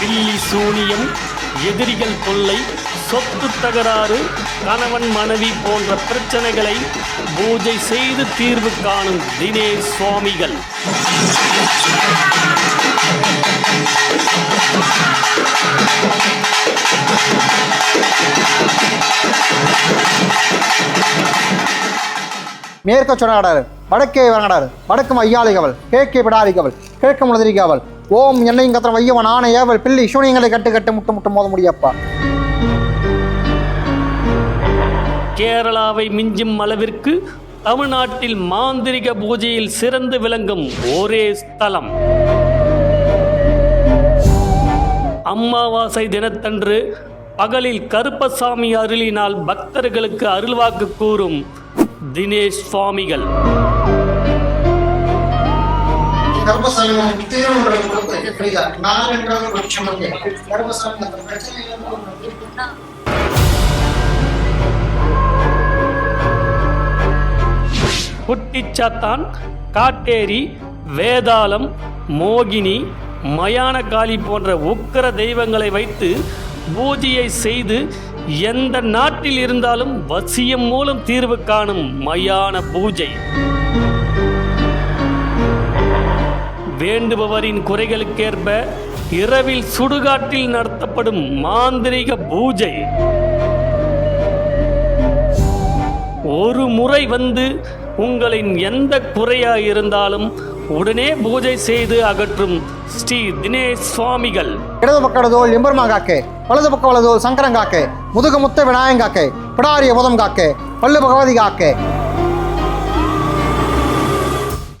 பில்லி சூனியம் எதிரிகள் தொல்லை சொத்து தகராறு கணவன் மனைவி போன்ற பிரச்சனைகளை பூஜை செய்து தீர்வு காணும் தினேஷ் சுவாமிகள். மேற்க சொன்னாடாரு. வடக்கே வரங்கடாரு வடக்கு ஐயாளிகவள் கிழக்கே பிடாரிகவள் கிழக்கு முழுதிரிகவள் ஓம் என்னையும் கத்திரம் வையவன் ஆனை ஏவல் பிள்ளை சூனியங்களை கட்டு கட்டு முட்டு முட்டு மோத முடியப்பா. கேரளாவை மிஞ்சும் அளவிற்கு தமிழ்நாட்டில் மாந்திரிக பூஜையில் சிறந்து விளங்கும் ஒரே ஸ்தலம். அமாவாசை தினத்தன்று பகலில் கருப்பசாமி அருளினால் பக்தர்களுக்கு அருள்வாக்கு கூறும் தினேஷ் சுவாமிகள். குட்டிச்சாத்தான் காட்டேரி வேதாளம் மோகினி மயானகாளி போன்ற உக்கிர தெய்வங்களை வைத்து பூஜையை செய்து எந்த நாட்டில் இருந்தாலும் வசியம் மூலம் தீர்வு காணும் மயான பூஜை. வேண்டுபவரின் குறைகளுக்கேற்ப இரவில் சுடுகாட்டில் நடத்தப்படும் மாந்திரிக பூஜை. ஒரு முறை வந்து உங்களின் எந்த குறையா இருந்தாலும் உடனே பூஜை செய்து அகற்றும் ஸ்ரீ தினேஷ் சுவாமிகள். இடது பக்க இடதோல் காக்கே வலது பக்க வலதோல் சங்கரங்காக்கே முதுகு முத்த விநாயகாக்கே காக்கே பிடாரிய முதம் காக்கே பல்லு பகவதி காக்கே.